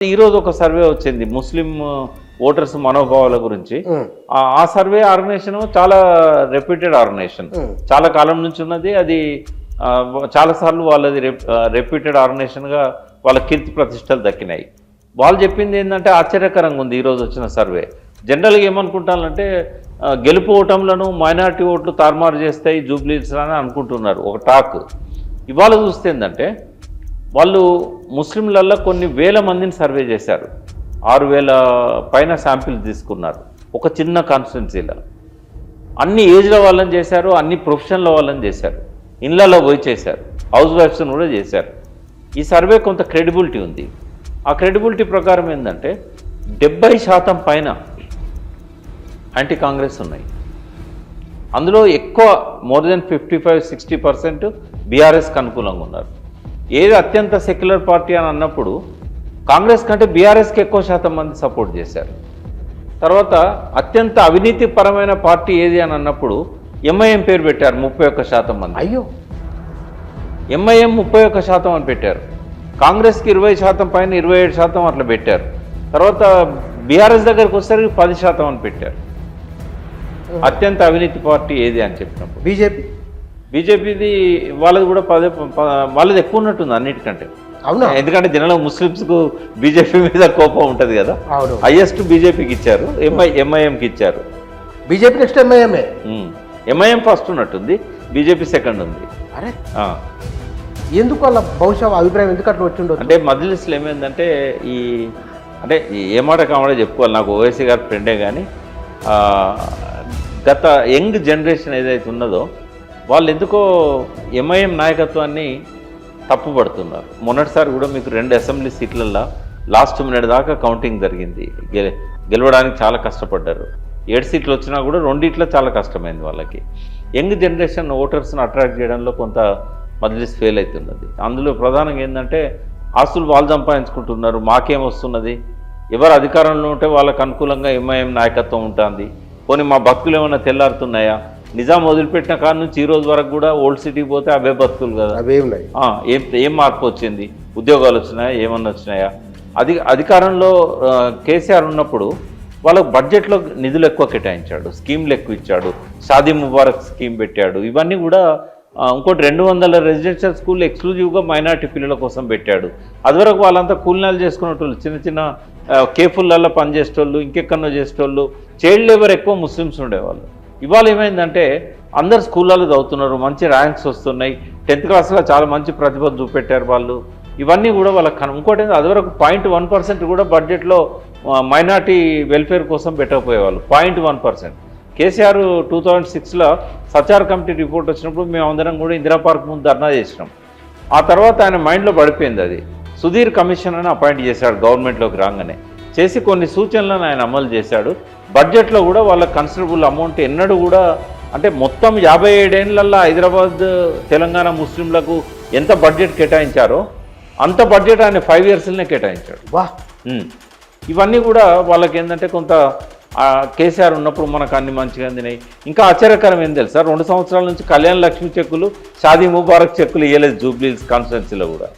ఈరోజు ఒక సర్వే వచ్చింది ముస్లిం ఓటర్స్ మనోభావాల గురించి. ఆ- సర్వే ఆర్గనైజేషన్ చాలా రెప్యూటెడ్ ఆర్గనైజేషన్. చాలా కాలం నుంచి ఉన్నది అది చాలా సార్లు వాళ్ళది రెప్యూటెడ్ ఆర్గనైజేషన్గా వాళ్ళ కీర్తి ప్రతిష్టలు దక్కినాయి. వాళ్ళు చెప్పింది ఏంటంటే ఆశ్చర్యకరంగా ఉంది ఈరోజు వచ్చిన సర్వే. జనరల్గా ఏమనుకుంటానంటే గెలుపు ఓటంలను మైనారిటీ ఓట్లు తారుమారు చేస్తాయి జూబ్లీస్ అని అనుకుంటున్నారు ఒక టాక్. ఇవాళ చూస్తే ఏంటంటే వాళ్ళు ముస్లింలలో కొన్ని వేల మందిని సర్వే చేశారు. ఆరు వేల పైన శాంపిల్స్ తీసుకున్నారు. ఒక చిన్న కాన్స్టిట్యున్సీలో. అన్ని ఏజ్ల వాళ్ళని చేశారు అన్ని ప్రొఫెషన్ల వాళ్ళని చేశారు. ఇళ్ళల్లో పోయి చేశారు. హౌస్ వైఫ్స్ని కూడా చేశారు. ఈ సర్వే కొంత క్రెడిబిలిటీ ఉంది. ఆ క్రెడిబిలిటీ ప్రకారం ఏంటంటే డెబ్బై శాతం పైన యాంటీ కాంగ్రెస్ ఉన్నాయి. అందులో ఎక్కువ more than fifty five sixty percent బీఆర్ఎస్కి అనుకూలంగా ఉన్నారు. ఏది అత్యంత సెక్యులర్ పార్టీ అని అన్నప్పుడు కాంగ్రెస్ కంటే బీఆర్ఎస్కి ఎక్కువ శాతం మంది సపోర్ట్ చేశారు. తర్వాత అత్యంత అవినీతి పరమైన పార్టీ ఏది అని అన్నప్పుడు ఎంఐఎం పేరు పెట్టారు ముప్పై ఒక్క శాతం మంది. అయ్యో! ఎంఐఎం ముప్పై ఒక్క శాతం అని పెట్టారు. కాంగ్రెస్కి ఇరవై శాతం పైన ఇరవై ఏడు శాతం అట్లా పెట్టారు. తర్వాత బీఆర్ఎస్ దగ్గరికి వచ్చేసరికి పది శాతం అని పెట్టారు. అత్యంత అవినీతి పార్టీ ఏది అని చెప్పినప్పుడు. బీజేపీ. బీజేపీది వాళ్ళది కూడా పదే వాళ్ళది ఎక్కువ ఉన్నట్టుంది అన్నిటికంటే. అవునా? ఎందుకంటే జనరల్ ముస్లిమ్స్కు బీజేపీ మీద కోపం ఉంటుంది కదా. అవును. హైయెస్ట్ బీజేపీకి ఇచ్చారు ఎంఐ ఎంఐఎంకి ఇచ్చారు. బీజేపీ నెక్స్ట్ ఎంఐఎంఏ? ఎంఐఎం ఫస్ట్ ఉన్నట్టుంది బీజేపీ సెకండ్ ఉంది. అరే. ఎందుకు వాళ్ళ బహుశా అభిప్రాయం ఎందుకు అట్లా వచ్చి ఉండొచ్చు అంటే మజ్లిస్లో ఏమైందంటే ఈ అంటే ఏ మాట కావాలో చెప్పుకోవాలి నాకు ఓవైసీ గారి ఫ్రెండే కానీ గత యంగ్ జనరేషన్ ఏదైతే ఉన్నదో వాళ్ళు ఎందుకో ఎంఐఎం నాయకత్వాన్ని తప్పుపడుతున్నారు. మొన్నటిసారి కూడా మీకు రెండు అసెంబ్లీ సీట్లల్లో లాస్ట్ మినిట్ దాకా కౌంటింగ్ జరిగింది. గె గెలవడానికి చాలా కష్టపడ్డారు. ఏడు సీట్లు వచ్చినా కూడా రెండిట్లో చాలా కష్టమైంది వాళ్ళకి. యంగ్ జనరేషన్ ఓటర్స్ని అట్రాక్ట్ చేయడంలో కొంత మజ్లిస్ ఫెయిల్ అవుతున్నది. అందులో ప్రధానంగా ఏంటంటే ఆస్తులు వాళ్ళు సంపాదించుకుంటున్నారు మాకేం వస్తున్నది? ఎవరు అధికారంలో ఉంటే వాళ్ళకు అనుకూలంగా ఎంఐఎం నాయకత్వం ఉంటుంది. పోనీ మా బతుకులు ఏమైనా తెల్లారుతున్నాయా? నిజాం వదిలిపెట్టిన కాడ నుంచి ఈ రోజు వరకు కూడా ఓల్డ్ సిటీకి పోతే అవే బతుకులు కదా. అవేం ఉన్నాయి. ఏం ఏం మార్పు వచ్చింది? ఉద్యోగాలు వచ్చినాయా? ఏమన్నా వచ్చినాయా? అధి అధికారంలో కేసీఆర్ ఉన్నప్పుడు వాళ్ళకు బడ్జెట్లో నిధులు ఎక్కువ కేటాయించాడు స్కీమ్లు ఎక్కువ ఇచ్చాడు షాదీ ముబారక్ స్కీమ్ పెట్టాడు. ఇవన్నీ కూడా ఇంకోటి రెండు వందల రెసిడెన్షియల్ స్కూల్ ఎక్స్క్లూజివ్గా మైనార్టీ పిల్లల కోసం పెట్టాడు. అదివరకు వాళ్ళంతా కూలినాలు చేసుకునేటోళ్ళు చిన్న చిన్న కేఫుల్లల్లో పనిచేసేటోళ్ళు ఇంకెక్కడో చేసేటోళ్ళు చైల్డ్ లేబర్ ఎక్కువ ముస్లిమ్స్ ఉండేవాళ్ళు. ఇవాళ ఏమైందంటే అందరు స్కూళ్ళలో చదువుతున్నారు మంచి ర్యాంక్స్ వస్తున్నాయి. టెన్త్ క్లాస్లో చాలా మంచి ప్రతిభ చూపెట్టారు వాళ్ళు. ఇవన్నీ కూడా వాళ్ళకి కన ఇంకోటి అదివరకు పాయింట్ వన్ పర్సెంట్ కూడా బడ్జెట్లో మైనార్టీ వెల్ఫేర్ కోసం పెట్టకపోయేవాళ్ళు. Point one percent. KCR two thousand సిక్స్లో సచార్ కమిటీ రిపోర్ట్ వచ్చినప్పుడు మేము అందరం కూడా ఇందిరా పార్క్ ముందు ధర్నా చేసినాం. ఆ తర్వాత ఆయన మైండ్లో పడిపోయింది అది. సుధీర్ కమిషన్ అని అపాయింట్ చేశాడు గవర్నమెంట్లోకి రాగానే. చేసి కొన్ని సూచనలను ఆయన అమలు చేశాడు. బడ్జెట్లో కూడా వాళ్ళ కన్సిడరబుల్ అమౌంట్ ఎన్నడూ కూడా అంటే మొత్తం యాభై ఏడేళ్ళలో హైదరాబాద్ తెలంగాణ ముస్లింలకు ఎంత బడ్జెట్ కేటాయించారో అంత బడ్జెట్ ఆయన ఫైవ్ ఇయర్స్లోనే కేటాయించాడు. వా. ఇవన్నీ కూడా వాళ్ళకి ఏంటంటే కొంత కేసీఆర్ ఉన్నప్పుడు మనకు అన్ని మంచిగా అందినాయి. ఇంకా ఆశ్చర్యకరం ఏం తెలుసా? రెండు సంవత్సరాల నుంచి కళ్యాణ్ లక్ష్మి చెక్కులు షాదీ ముబారక్ చెక్కులు ఇవ్వలేదు జూబ్లీస్ కాన్స్టిట్యున్సీలో కూడా.